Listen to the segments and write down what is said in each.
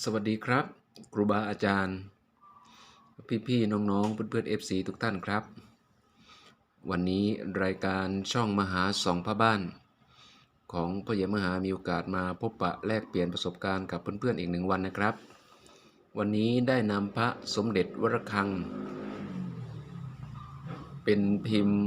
สวัสดีครับครูบาอาจารย์ พี่ๆน้องๆเพื่อนๆ FC ทุกท่านครับ วันนี้รายการช่องมหาสองพระบ้าน ของพ่อใหญ่มหามีโอกาสมาพบปะแลกเปลี่ยนประสบการณ์กับเพื่อนๆอีกหนึ่งวันนะครับ วันนี้ได้นำพระสมเด็จวรคัง เป็นพิมพ์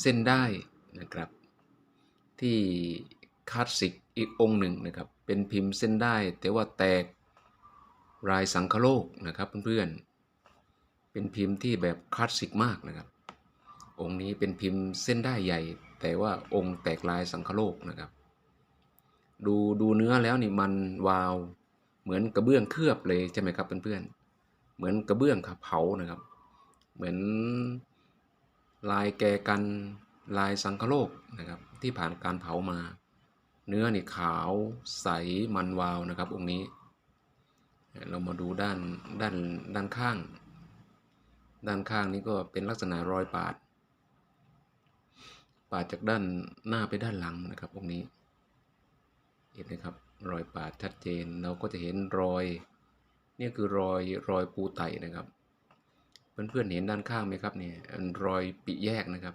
เส้นได้นะครับ ที่คลาสสิก อีกองค์หนึ่งนะครับ เป็นพิมพ์เส้นได้ แต่ว่าแตกรายสังคโลกนะครับเพื่อนๆ เป็นพิมพ์ที่แบบคลาสสิกมากนะครับ องค์นี้เป็นพิมพ์เส้นได้ใหญ่ แต่ว่าองค์แตกลายสังคโลกนะครับ ดูดูเนื้อแล้วนี่มันวาวเหมือนกระเบื้องเคลือบเลยใช่ไหมครับเพื่อนๆ เหมือนกระเบื้องขับเผานะครับ เหมือนลายแกกันลายสังคโลกนะครับที่ผ่านการเผามา เนื้อนี่ขาวใสมันวาวนะครับ องค์นี้ เรามาดูด้านด้านด้านข้าง ด้านข้างนี้ก็เป็นลักษณะรอยปาด ปาดจากด้านหน้าไปด้านหลังนะครับ องค์นี้ เห็นไหมครับรอยปาดชัดเจนเราก็จะเห็นรอยนี่คือรอยรอยปูไตนะครับ เพื่อนๆเห็นด้านข้างไหมครับเนี่ยรอยปีแยกนะครับ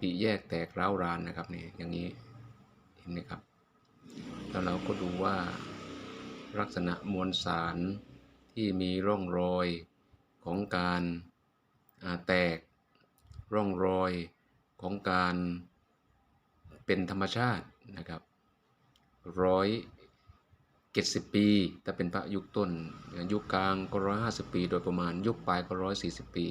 ปีแยกแตกร้าวรานนะครับเนี่ยอย่างนี้เห็นไหมครับ แล้วเราก็ดูว่าลักษณะมวลสารที่มีร่องรอยของการแตกร่องรอยของการเป็นธรรมชาตินะครับร้อยเจ็ดสิบปีแต่เป็นพระยุคต้น ยุคกลางก็ร้อยห้าสิบปี โดยประมาณยุคปลายก็ร้อยสี่สิบปี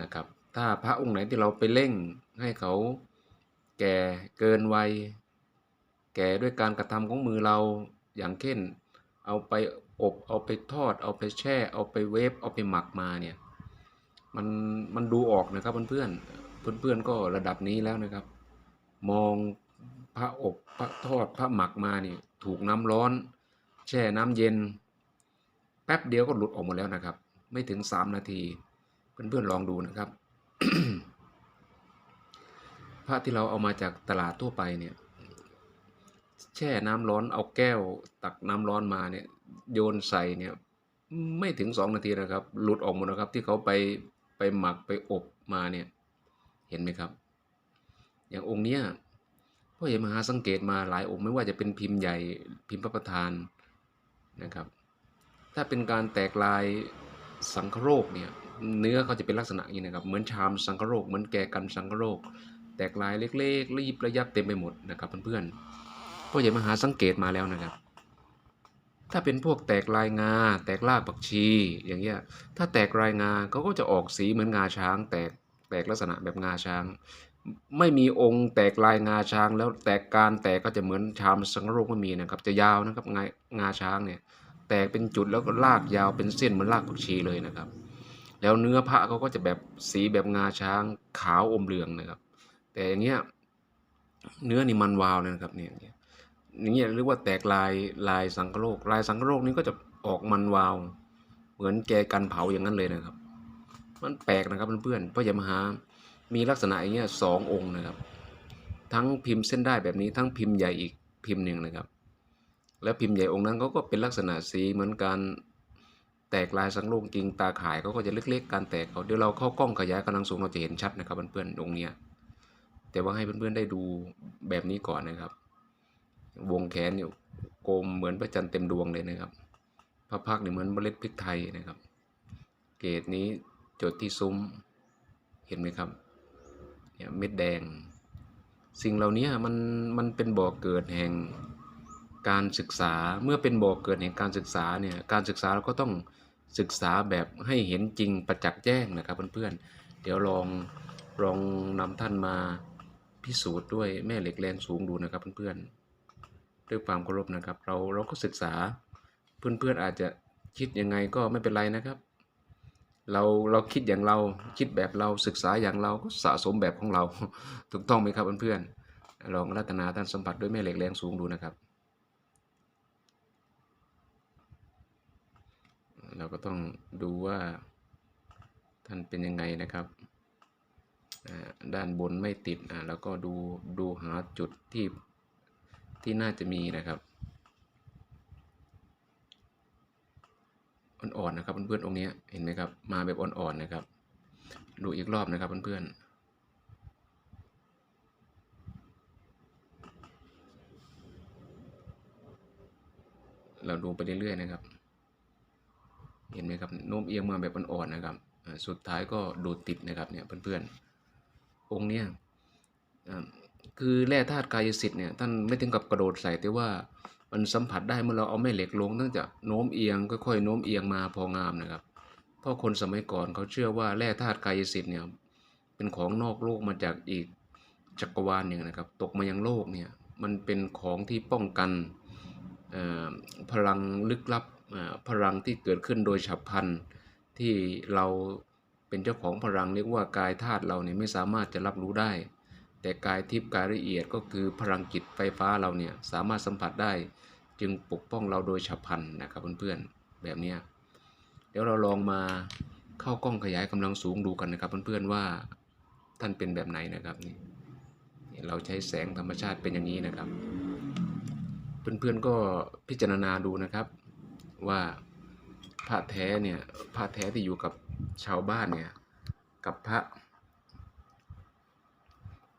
นะครับถ้าพระองค์ไหนที่เราไปเร่งให้เขาแก่เกินวัย แก่ด้วยการกระทำของมือเราอย่างเช่น เอาไปอบเอาไปทอด เอาไปแช่ เอาไปเวฟเอาไปหมักมาเนี่ยมันมันดูออกนะครับเพื่อนเพื่อนเพื่อนก็ระดับนี้แล้วนะครับ มองพระอบพระทอดพระหมักมาเนี่ยถูกน้ำร้อน แช่น้ำเย็น แป๊บเดียวก็หลุดออกหมดแล้วนะครับ ไม่ถึง 3 นาที เพื่อนๆลองดูนะครับ พระที่เราเอามาจากตลาดทั่วไปเนี่ย แช่น้ำร้อนเอาแก้วตักน้ำร้อนมาเนี่ยโยนใส่เนี่ยไม่ถึงสองนาทีนะครับ หลุดออกหมดนะครับที่เขาไปไปหมักไปอบมาเนี่ยเห็นไหมครับ อย่างองค์เนี้ยพ่อใหญ่มหาสังเกตมาหลายองค์ไม่ว่าจะเป็นพิมพ์ใหญ่พิมพ์พระประธานนะครับ ถ้าเป็นการแตกลายสังคโรคเนี่ยเนื้อเขาจะเป็นลักษณะอย่างนี้นะครับ เหมือนชามสังคโรคเหมือนแกกันสังคโรค แตกลายเล็กๆระยิบระยับเต็มไปหมดนะครับเพื่อนๆ พ่อใหญ่มหาสังเกตมาแล้วนะครับ ถ้าเป็นพวกแตกลายงา แตกรากผักชี อย่างเงี้ย ถ้าแตกลายงาเขาก็จะออกสีเหมือนงาช้าง แตกแตกลักษณะแบบงาช้าง ไม่มีองค์แตกลายงาช้าง แล้วแตกการแตกก็จะเหมือนชามสังโรคไม่มีนะครับ จะยาวนะครับงางาช้างเนี่ย แตกเป็นจุดแล้วก็ลากยาวเป็นเส้นเหมือนลากผักชีเลยนะครับ แล้วเนื้อพระเขาก็จะแบบสีแบบงาช้างขาวอมเหลืองนะครับ แต่อย่างเงี้ยเนื้อนี่มันวาวเลยนะครับเนี่ย อย่างเงี้ยเรียกว่าแตกลายลายสังคโลกลายสังคโลกนี้ก็จะออกมันวาว เหมือนแกกันเผาอย่างนั้นเลยนะครับ มันแปลกนะครับเพื่อนๆเพระยามหามีลักษณะอย่างเงี้ยสององค์นะครับ ทั้งพิมพ์เส้นได้แบบนี้ทั้งพิมพ์ใหญ่อีกพิมพ์หนึ่งนะครับ แล้วพิมพ์ใหญ่องค์นั้นเขาก็เป็นลักษณะสีเหมือนการแตกลายสังโลกจริงตาข่ายเขาก็จะเล็กๆ การแตกเขาเดี๋ยวเราเข้ากล้องขยายกำลังสูงเราจะเห็นชัดนะครับเพื่อนๆองค์เนี้ยแต่ว่าให้เพื่อนๆได้ดูแบบนี้ก่อนนะครับ วงแขนเนี่ยกลมเหมือนพระจันทร์เต็มดวงเลยนะครับ พระพักเนี่ยเหมือนเมล็ดพริกไทยนะครับ เกรดนี้จดที่ซุ้มเห็นไหมครับเนี่ยเม็ดแดง สิ่งเหล่านี้มันมันเป็นบ่อเกิดแห่งการศึกษาเมื่อเป็นบ่อเกิดแห่งการศึกษาเนี่ยการศึกษาเราก็ต้องศึกษาแบบให้เห็นจริงประจักษ์แจ้งนะครับเพื่อนๆเดี๋ยวลองลองนำท่านมาพิสูจน์ด้วยแม่เหล็กแรงสูงดูนะครับเพื่อนๆ ด้วยความเคารพนะครับ เราเราก็ศึกษาเพื่อนๆอาจจะคิดยังไงก็ไม่เป็นไรนะครับ เราเราคิดอย่างเราคิดแบบเราศึกษาอย่างเราก็สะสมแบบของเราถูกต้องไหมครับเพื่อนๆลองรัตนาท่านสัมผัสด้วยแม่เหล็กแรงสูงดูนะครับ เราก็ต้องดูว่าท่านเป็นยังไงนะครับด้านบนไม่ติดอ่าแล้วก็ดูดูหาจุดที่ ที่น่าจะมีนะครับอ่อนๆนะครับเพื่อนๆองค์นี้เห็นไหมครับมาแบบอ่อนๆนะครับ ดูอีกรอบนะครับเพื่อนๆเราดูไปเรื่อยๆนะครับ เห็นไหมครับโน้มเอียงมาแบบอ่อนๆนะครับ สุดท้ายก็ดูติดนะครับเนี่ยเพื่อนๆ องค์เนี้ย คือแร่ธาตุกายสิทธิ์เนี่ยท่านไม่ถึงกับกระโดดใส่แต่ว่ามันสัมผัสได้เมื่อเราเอาแม่เหล็กลงตั้งแต่โน้มเอียงค่อยๆโน้มเอียงมาพองามนะครับ เพราะคนสมัยก่อนเขาเชื่อว่าแร่ธาตุกายสิทธิ์เนี่ยเป็นของนอกโลกมาจากอีกจักรวาลหนึ่งนะครับ ตกมายังโลกเนี่ยมันเป็นของที่ป้องกันเอ่อพลังลึกลับเอ่อพลังที่เกิดขึ้นโดยฉับพลันที่เราเป็นเจ้าของพลังเรียกว่ากายธาตุเราเนี่ยไม่สามารถจะรับรู้ได้ แต่กายทิพย์กายละเอียดก็คือพลังจิตไฟฟ้าเราเนี่ยสามารถสัมผัสได้จึงปกป้องเราโดยฉับพลันนะครับเพื่อนๆแบบนี้เดี๋ยวเราลองมาเข้ากล้องขยายกำลังสูงดูกันนะครับเพื่อนๆว่าท่านเป็นแบบไหนนะครับนี่เราใช้แสงธรรมชาติเป็นอย่างนี้นะครับ เพื่อนๆก็พิจารณาดูนะครับว่าพระแท้เนี่ยพระแท้ที่อยู่กับชาวบ้านเนี่ยกับพระ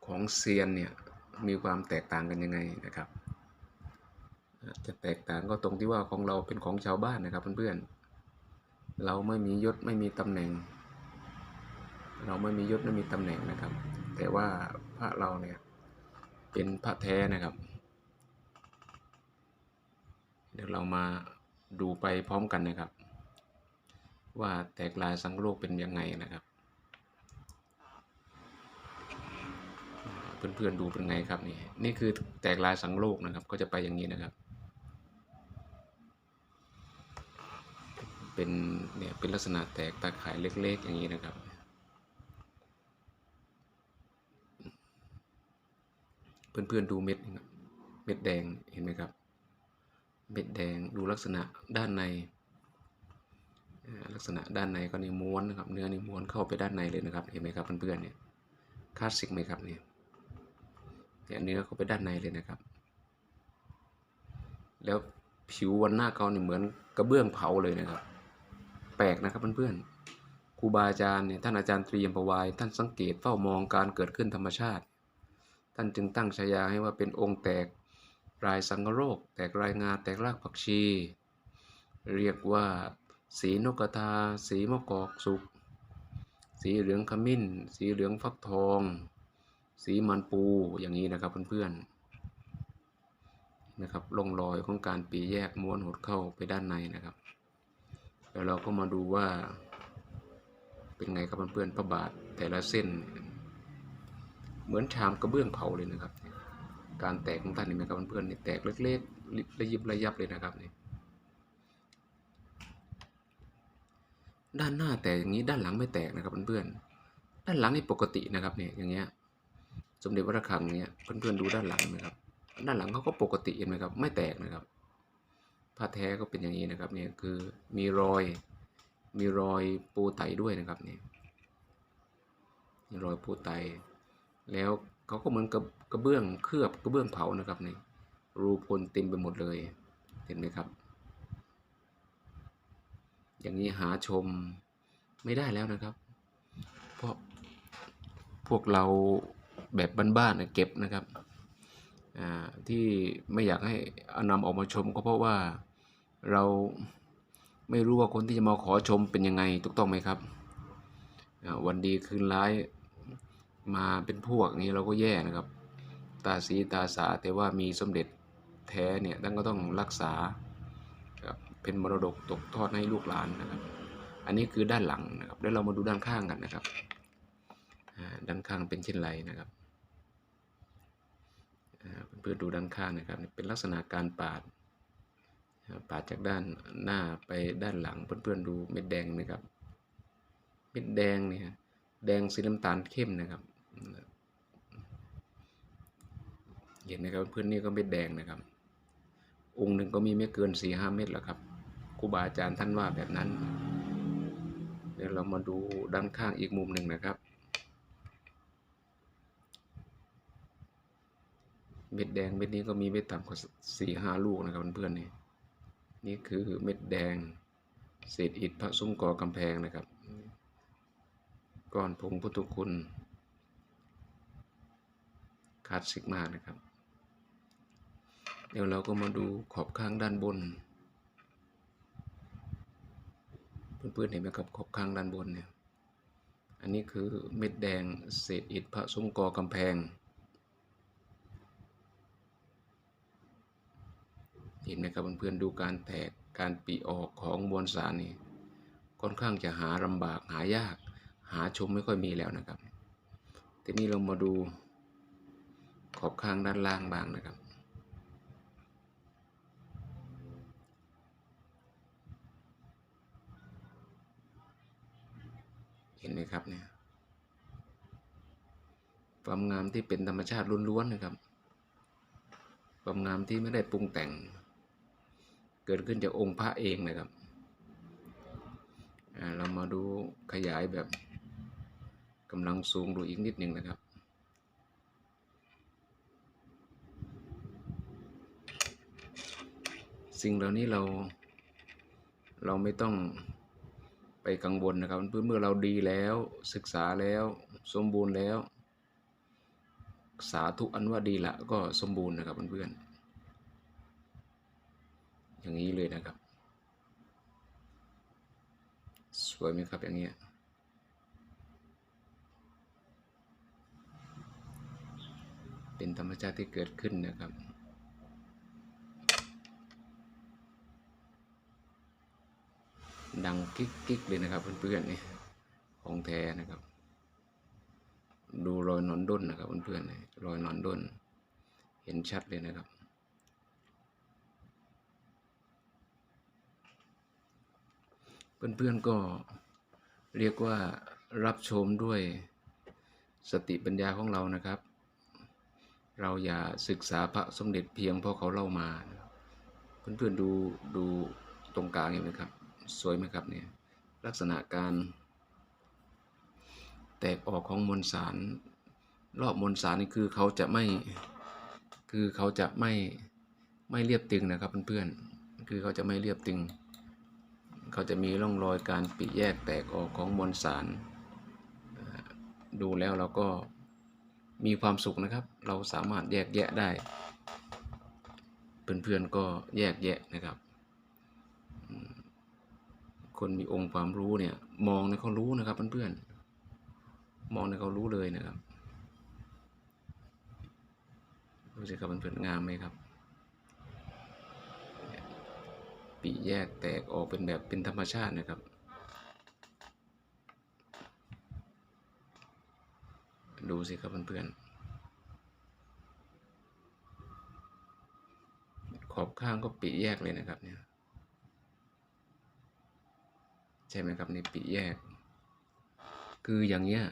ของเซียนเนี่ยมีความแตกต่างกันยังไงนะครับ จะแตกต่างก็ตรงที่ว่าของเราเป็นของชาวบ้านนะครับเพื่อนๆ เราไม่มียศไม่มีตำแหน่ง เราไม่มียศไม่มีตำแหน่งนะครับ แต่ว่าพระเราเนี่ยเป็นพระแท้นะครับ เดี๋ยวเรามาดูไปพร้อมกันนะครับ ว่าแตกลายสังโลกเป็นยังไงนะครับ เพื่อนๆดูเป็นไงครับนี่นี่คือแตกลายสังโลกนะครับ ก็จะไปอย่างนี้นะครับ เป็นเนี่ยเป็นลักษณะแตกตาข่ายเล็ก ๆ อย่างนี้นะครับ เพื่อนๆดูเม็ดนะครับเม็ดแดงเห็นไหมครับ เม็ดแดงดูลักษณะด้านในลักษณะด้านในก็นี่ม้วนนะครับ เนื้อนี่ม้วนเข้าไปด้านในเลยนะครับ เห็นไหมครับเพื่อนๆเนี่ยคลาสสิกไหมครับเนี่ย เนี่ยเนื้อเข้าไปด้านในเลยนะครับ แล้วผิววันหน้าเขาเนี่ยเหมือนกระเบื้องเผาเลยนะครับ แปลกนะครับเพื่อนๆครูบาอาจารย์เนี่ยท่านอาจารย์ตรียมประวายท่านสังเกตเฝ้ามองการเกิดขึ้นธรรมชาติ ท่านจึงตั้งฉายาให้ว่าเป็นองค์แตกรายสังโรค แตกรายงาแตกรากผักชี เรียกว่า สีนกกระทา สีมะกอกสุกสีเหลืองขมิ้น สีเหลืองฟักทอง สีมันปูอย่างนี้นะครับเพื่อนๆนะครับร่องรอยของการปีแยกม้วนหดเข้าไปด้านในนะครับ แล้วเราก็มาดูว่า เป็นไงครับเพื่อนๆพระบาทแต่ละเส้น เหมือนชามกระเบื้องเผาเลยนะครับ การแตกของท่านเห็นไหมครับเพื่อนๆนี่แตกเล็กๆระยิบระยับเลยนะครับนี่ด้านหน้าแตกอย่างนี้ด้านหลังไม่แตกนะครับเพื่อนๆด้านหลังนี่ปกตินะครับเนี่ยอย่างเงี้ย สมเด็จพระระฆังเนี่ยเพื่อนๆดูด้านหลังนะครับ ด้านหลังเขาก็ปกติเห็นไหมครับ ไม่แตกนะครับผ้าแท้ก็เป็นอย่างนี้นะครับเนี่ยคือมีรอยมีรอยปูไตด้วยนะครับเนี่ยรอยปูไต แล้วเขาก็เหมือนกับกระเบื้องเคลือบกระเบื้องเผานะครับนี่รูพลเต็มไปหมดเลยเห็นไหมครับ อย่างนี้หาชมไม่ได้แล้วนะครับ เพราะพวกเรา แบบบ้านๆเนี่ยเก็บนะครับอ่าที่ไม่อยากให้อนำออกมาชมก็เพราะว่าเราไม่รู้ว่าคนที่จะมาขอชมเป็นยังไงถูกต้องไหมครับอ่าวันดีคืนร้ายมาเป็นพวกนี้เราก็แย่นะครับ ตาสีตาสาแต่ว่ามีสมเด็จแท้เนี่ยท่านก็ต้องรักษาครับเป็นมรดกตกทอดให้ลูกหลานนะครับ อันนี้คือด้านหลังนะครับแล้วเรามาดูด้านข้างกันนะครับอ่าด้านข้างเป็นเช่นไรนะครับ เพื่อนๆดูด้านข้างนะครับเป็นลักษณะการปาดปาดจากด้านหน้าไปด้านหลังเพื่อนๆดูเม็ดแดงนะครับเม็ดแดงเนี่ยแดงสีน้ำตาลเข้มนะครับ เห็นไหมครับเพื่อนนี่ก็เม็ดแดงนะครับ องค์หนึ่งก็มีไม่เกินสี่ห้าเม็ดแล้วครับครูบาอาจารย์ท่านว่าแบบนั้น เดี๋ยวเรามาดูด้านข้างอีกมุมหนึ่งนะครับ เม็ดแดงเม็ดนี้ก็มีไม่ต่ำกว่าสี่ห้าลูกนะครับเพื่อนๆนี่นี่คือเม็ดแดงเศษอิฐพระซุ้มก่อกำแพงนะครับก้อนผงพุทธคุณคลาสสิกมากนะครับ เดี๋ยวเราก็มาดูขอบข้างด้านบน เพื่อนๆเห็นไหมครับขอบข้างด้านบนเนี่ย อันนี้คือเม็ดแดงเศษอิฐพระซุ้มกอกำแพง เห็นไหมครับเพื่อนๆดูการแตกการปีออกของมวลสารนี่ค่อนข้างจะหาลำบากหายาก หาชมไม่ค่อยมีแล้วนะครับทีนี้เรามาดูขอบข้างด้านล่างบ้างนะครับ เห็นไหมครับเนี่ยความงามที่เป็นธรรมชาติล้วนๆนะครับความงามที่ไม่ได้ปรุงแต่ง กิดขึ้นจากองค์พระเองนะครับเรามาดูขยายแบบกำลังสูงดูอีกนิดหนึ่งนะครับ สิ่งเหล่านี้เราเราไม่ต้องไปกังวลนะครับเพื่อเมื่อเราดีแล้วศึกษาแล้วสมบูรณ์แล้ว สาธุอันว่าดีละก็สมบูรณ์นะครับเพื่อนๆ อย่างนี้เลยนะครับ สวยไหมครับอย่างเงี้ยเป็นธรรมชาติที่เกิดขึ้นนะครับดังกิ๊กกิ๊กเลยนะครับเพื่อนๆนี่ของแท้นะครับ ดูรอยนอนด้นนะครับเพื่อนๆนี่รอยนอนด้น เห็นชัดเลยนะครับ เพื่อนๆก็เรียกว่ารับชมด้วยสติปัญญาของเรานะครับ เราอย่าศึกษาพระสมเด็จเพียงเพราะเขาเล่ามา เพื่อนๆดูดูตรงกลางเห็นไหมครับ สวยไหมครับเนี่ยลักษณะการแตกออกของมวลสาร รอบมวลสารนี่คือเขาจะไม่คือเขาจะไม่ไม่เรียบตึงนะครับเพื่อนๆคือเขาจะไม่เรียบตึง เขาจะมีร่องรอยการปิแยกแตกออกของมวลสาร ดูแล้วเราก็มีความสุขนะครับ เราสามารถแยกแยะได้ เพื่อนๆก็แยกแยะนะครับ คนมีองค์ความรู้เนี่ย มองในเขารู้นะครับเพื่อนๆ มองในเขารู้เลยนะครับ ดูสิครับเพื่อนๆงามไหมครับเนี่ย ปีแยกแตกออกเป็นแบบเป็นธรรมชาตินะครับ ดูสิครับเพื่อนๆขอบข้างก็ปีแยกเลยนะครับเนี่ยใช่ไหมครับในปีแยก คืออย่างเงี้ย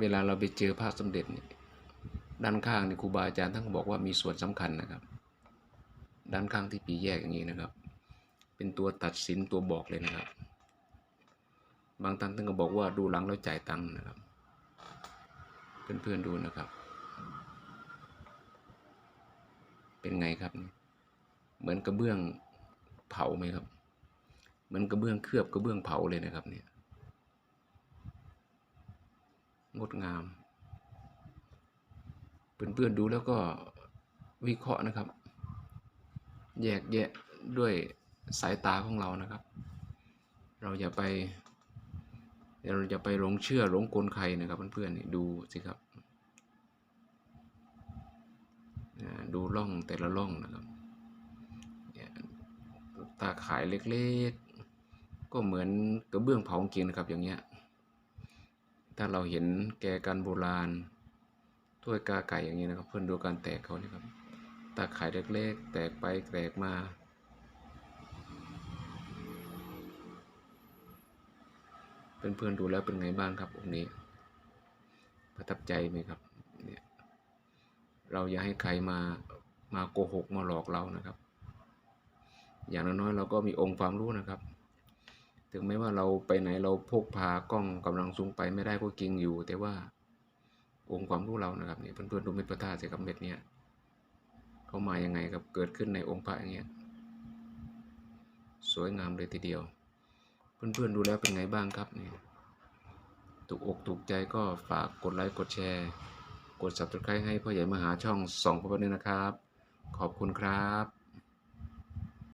เวลาเราไปเจอพระสมเด็จเนี่ยด้านข้างนี่ครูบาอาจารย์ท่านก็บอกว่ามีส่วนสำคัญนะครับ ด้านข้างที่ปีแยกอย่างนี้นะครับ เป็นตัวตัดสินตัวบอกเลยนะครับ บางท่านท่านก็บอกว่าดูหลังแล้วจ่ายตังค์นะครับ เพื่อนๆดูนะครับ เป็นไงครับ เหมือนกระเบื้องเผาไหมครับเหมือนกระเบื้องเคลือบกระเบื้องเผาเลยนะครับเนี่ยงดงาม เพื่อนๆดูแล้วก็วิเคราะห์นะครับ แยกแยะด้วยสายตาของเรานะครับ เราอย่าไป เราอย่าไปหลงเชื่อหลงกลใครนะครับเพื่อนๆนี่ดูสิครับดูร่องแต่ละร่องนะครับตาขายเล็กๆ ก็เหมือนกระเบื้องเผาจริงนะครับอย่างเงี้ย ถ้าเราเห็นแกกันโบราณถ้วยกาไก่อย่างนี้นะครับ เพื่อนดูการแตกเขานี่ครับ ตาขายเล็กๆ แตกไปแตกมา เพื่อนๆดูแล้วเป็นไงบ้างครับองค์นี้ ประทับใจไหมครับเนี่ยเราอย่าให้ใครมามาโกหกมาหลอกเรานะครับ อย่างน้อยๆเราก็มีองค์ความรู้นะครับ ถึงแม้ว่าเราไปไหนเราพกพากล้องกำลังสูงไปไม่ได้ก็จริงอยู่ แต่ว่าองค์ความรู้เรานะครับเนี่ยเพื่อนๆดูเม็ดพระธาตุสิครับเม็ดเนี้ย เขามายังไงกับเกิดขึ้นในองค์พระอย่างเงี้ยสวยงามเลยทีเดียว เพื่อนๆดูแล้วเป็นไงบ้างครับเนี่ยถูกอกถูกใจก็ฝากกดไลค์กดแชร์ กด subscribe ให้พ่อใหญ่มหาช่องสองพ่อนี้นะครับ ขอบคุณครับ